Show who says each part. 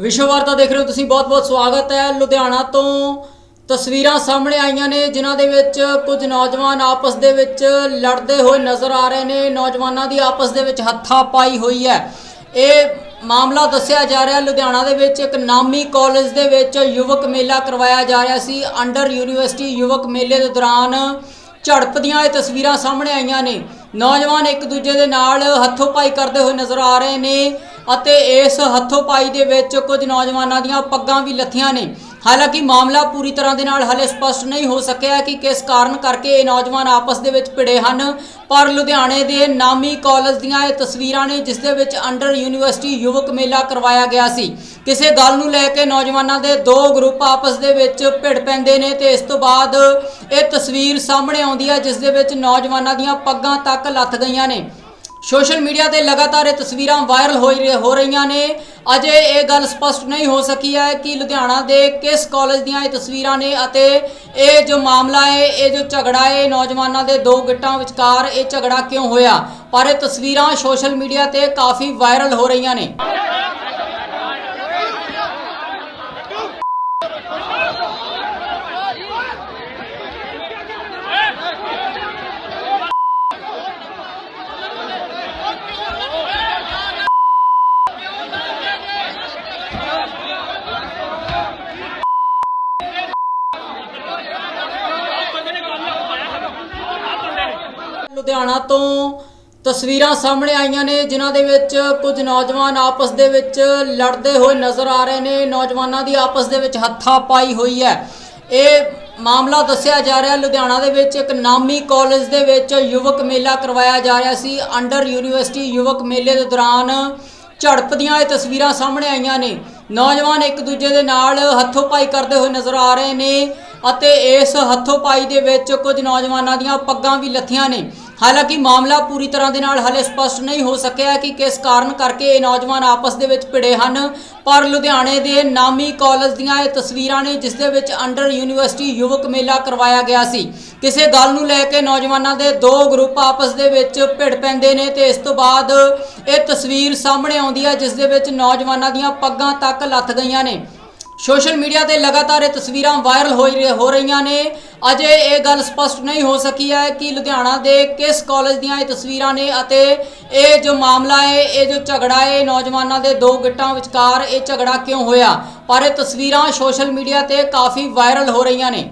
Speaker 1: ਵਿਸ਼ਵ ਵਾਰਤਾ ਦੇਖ ਰਹੇ ਹੋ ਤੁਸੀਂ, ਬਹੁਤ-ਬਹੁਤ ਸਵਾਗਤ ਹੈ। ਲੁਧਿਆਣਾ ਤੋਂ ਤਸਵੀਰਾਂ ਸਾਹਮਣੇ ਆਈਆਂ ਨੇ, ਜਿਨ੍ਹਾਂ ਦੇ ਵਿੱਚ ਕੁਝ ਨੌਜਵਾਨ ਆਪਸ ਦੇ ਵਿੱਚ ਲੜਦੇ ਹੋਏ ਨਜ਼ਰ ਆ ਰਹੇ ਨੇ। ਨੌਜਵਾਨਾਂ ਦੀ ਆਪਸ ਦੇ ਵਿੱਚ ਹੱਥਾ ਪਾਈ ਹੋਈ ਹੈ। ਇਹ ਮਾਮਲਾ ਦੱਸਿਆ ਜਾ ਰਿਹਾ, ਲੁਧਿਆਣਾ ਦੇ ਵਿੱਚ ਇੱਕ ਨਾਮੀ ਕਾਲਜ ਦੇ ਵਿੱਚ ਯੁਵਕ ਮੇਲਾ ਕਰਵਾਇਆ ਜਾ ਰਿਹਾ ਸੀ। ਅੰਡਰ ਯੂਨੀਵਰਸਿਟੀ ਯੁਵਕ ਮੇਲੇ ਦੇ ਦੌਰਾਨ ਝੜਪ ਦੀਆਂ ਇਹ ਤਸਵੀਰਾਂ ਸਾਹਮਣੇ ਆਈਆਂ ਨੇ। ਨੌਜਵਾਨ ਇੱਕ ਦੂਜੇ ਦੇ ਨਾਲ ਹੱਥੋਂ ਪਾਈ ਕਰਦੇ ਹੋਏ ਨਜ਼ਰ ਆ ਰਹੇ ਨੇ। ਅਤੇ ਇਸ ਹੱਥੋਂ ਪਾਈ ਦੇ ਵਿੱਚ ਕੁਝ ਨੌਜਵਾਨਾਂ ਦੀਆਂ ਪੱਗਾਂ ਵੀ ਲੱਥੀਆਂ ਨੇ। ਹਾਲਾਂਕਿ ਮਾਮਲਾ ਪੂਰੀ ਤਰ੍ਹਾਂ ਦੇ ਨਾਲ ਹਲੇ ਸਪਸ਼ਟ ਨਹੀਂ ਹੋ ਸਕਿਆ ਕਿ ਕਿਸ ਕਾਰਨ ਕਰਕੇ ਇਹ ਨੌਜਵਾਨ ਆਪਸ ਦੇ ਵਿੱਚ ਭਿੜੇ ਹਨ। ਪਰ ਲੁਧਿਆਣੇ ਦੇ ਨਾਮੀ ਕਾਲਜ ਦੀਆਂ ਇਹ ਤਸਵੀਰਾਂ ਨੇ ਜਿਸ ਦੇ ਵਿੱਚ ਅੰਡਰ ਯੂਨੀਵਰਸਿਟੀ ਯੁਵਕ ਮੇਲਾ ਕਰਵਾਇਆ ਗਿਆ ਸੀ। ਕਿਸੇ ਗੱਲ ਨੂੰ ਲੈ ਕੇ ਨੌਜਵਾਨਾਂ ਦੇ ਦੋ ਗਰੁੱਪ ਆਪਸ ਦੇ ਵਿੱਚ ਭਿੜ ਪੈਂਦੇ ਨੇ ਤੇ ਇਸ ਤੋਂ ਬਾਅਦ ਇਹ ਤਸਵੀਰ ਸਾਹਮਣੇ ਆਉਂਦੀ ਹੈ ਜਿਸ ਦੇ ਵਿੱਚ ਨੌਜਵਾਨਾਂ ਦੀਆਂ ਪੱਗਾਂ ਤੱਕ ਲੱਥ ਗਈਆਂ ਨੇ। ਸੋਸ਼ਲ ਮੀਡੀਆ ਤੇ ਲਗਾਤਾਰ ਇਹ ਤਸਵੀਰਾਂ ਵਾਇਰਲ ਹੋ ਹੋ ਰਹੀਆਂ ਨੇ। ਅਜੇ ਇਹ ਗੱਲ ਸਪਸ਼ਟ ਨਹੀਂ ਹੋ ਸਕੀ ਹੈ ਕਿ ਲੁਧਿਆਣਾ ਦੇ ਕਿਸ ਕਾਲਜ ਦੀਆਂ ਇਹ ਤਸਵੀਰਾਂ ਨੇ ਅਤੇ ਇਹ ਜੋ ਮਾਮਲਾ ਹੈ, ਇਹ ਜੋ ਝਗੜਾ ਹੈ ਨੌਜਵਾਨਾਂ ਦੇ ਦੋ ਗਿੱਟਾਂ ਵਿਚਕਾਰ ਇਹ ਝਗੜਾ ਕਿਉਂ ਹੋਇਆ? ਪਰ ਇਹ ਤਸਵੀਰਾਂ ਸੋਸ਼ਲ ਮੀਡੀਆ ਤੇ ਕਾਫੀ ਵਾਇਰਲ ਹੋ ਰਹੀਆਂ ਨੇ। ਲੁਧਿਆਣਾ ਤੋਂ ਤਸਵੀਰਾਂ ਸਾਹਮਣੇ ਆਈਆਂ ਨੇ, ਜਿਨ੍ਹਾਂ ਦੇ ਵਿੱਚ ਕੁਝ ਨੌਜਵਾਨ ਆਪਸ ਦੇ ਵਿੱਚ ਲੜਦੇ ਹੋਏ ਨਜ਼ਰ ਆ ਰਹੇ ਨੇ। ਨੌਜਵਾਨਾਂ ਦੀ ਆਪਸ ਦੇ ਵਿੱਚ ਹੱਥਾ ਪਾਈ ਹੋਈ ਹੈ। ਇਹ ਮਾਮਲਾ ਦੱਸਿਆ ਜਾ ਰਿਹਾ, ਲੁਧਿਆਣਾ ਦੇ ਵਿੱਚ ਇੱਕ ਨਾਮੀ ਕਾਲਜ ਦੇ ਵਿੱਚ ਯੁਵਕ ਮੇਲਾ ਕਰਵਾਇਆ ਜਾ ਰਿਹਾ ਸੀ। ਅੰਡਰ ਯੂਨੀਵਰਸਿਟੀ ਯੁਵਕ ਮੇਲੇ ਦੇ ਦੌਰਾਨ ਝੜਪ ਦੀਆਂ ਇਹ ਤਸਵੀਰਾਂ ਸਾਹਮਣੇ ਆਈਆਂ ਨੇ। ਨੌਜਵਾਨ ਇੱਕ ਦੂਜੇ ਦੇ ਨਾਲ ਹੱਥੋਂ ਪਾਈ ਕਰਦੇ ਹੋਏ ਨਜ਼ਰ ਆ ਰਹੇ ਨੇ ਅਤੇ ਇਸ ਹੱਥੋਂ ਪਾਈ ਦੇ ਵਿੱਚ ਕੁਝ ਨੌਜਵਾਨਾਂ ਦੀਆਂ ਪੱਗਾਂ ਵੀ ਲੱਥੀਆਂ ਨੇ। ਹਾਲਾਂਕਿ ਮਾਮਲਾ ਪੂਰੀ ਤਰ੍ਹਾਂ ਦੇ ਨਾਲ ਹਲੇ ਸਪਸ਼ਟ ਨਹੀਂ ਹੋ ਸਕਿਆ ਕਿ ਕਿਸ ਕਾਰਨ ਕਰਕੇ ਇਹ ਨੌਜਵਾਨ ਆਪਸ ਦੇ ਵਿੱਚ ਭਿੜੇ ਹਨ। ਪਰ ਲੁਧਿਆਣੇ ਦੇ ਨਾਮੀ ਕਾਲਜ ਦੀਆਂ ਇਹ ਤਸਵੀਰਾਂ ਨੇ ਜਿਸ ਦੇ ਵਿੱਚ ਅੰਡਰ ਯੂਨੀਵਰਸਿਟੀ ਯੁਵਕ ਮੇਲਾ ਕਰਵਾਇਆ ਗਿਆ ਸੀ। ਕਿਸੇ ਗੱਲ ਨੂੰ ਲੈ ਕੇ ਨੌਜਵਾਨਾਂ ਦੇ ਦੋ ਗਰੁੱਪ ਆਪਸ ਦੇ ਵਿੱਚ ਭਿੜ ਪੈਂਦੇ ਨੇ ਤੇ ਇਸ ਤੋਂ ਬਾਅਦ ਇਹ ਤਸਵੀਰ ਸਾਹਮਣੇ ਆਉਂਦੀ ਹੈ ਜਿਸ ਦੇ ਵਿੱਚ ਨੌਜਵਾਨਾਂ ਦੀਆਂ ਪੱਗਾਂ ਤੱਕ ਲੱਥ ਗਈਆਂ ਨੇ। ਸੋਸ਼ਲ ਮੀਡੀਆ ਤੇ ਲਗਾਤਾਰ ਇਹ ਤਸਵੀਰਾਂ ਵਾਇਰਲ ਹੋ ਰਹੀਆਂ ਨੇ। ਅਜੇ ਇਹ ਗੱਲ ਸਪਸ਼ਟ ਨਹੀਂ ਹੋ ਸਕੀ ਹੈ ਕਿ ਲੁਧਿਆਣਾ ਦੇ ਕਿਸ ਕਾਲਜ ਦੀਆਂ ਇਹ ਤਸਵੀਰਾਂ ਨੇ ਅਤੇ ਇਹ ਜੋ ਮਾਮਲਾ ਹੈ, ਇਹ ਜੋ ਝਗੜਾ ਹੈ ਨੌਜਵਾਨਾਂ ਦੇ ਦੋ ਗਿੱਟਾਂ ਵਿਚਕਾਰ ਇਹ ਝਗੜਾ ਕਿਉਂ ਹੋਇਆ? ਪਰ ਇਹ ਤਸਵੀਰਾਂ ਸੋਸ਼ਲ ਮੀਡੀਆ ਤੇ ਕਾਫੀ ਵਾਇਰਲ ਹੋ ਰਹੀਆਂ ਨੇ।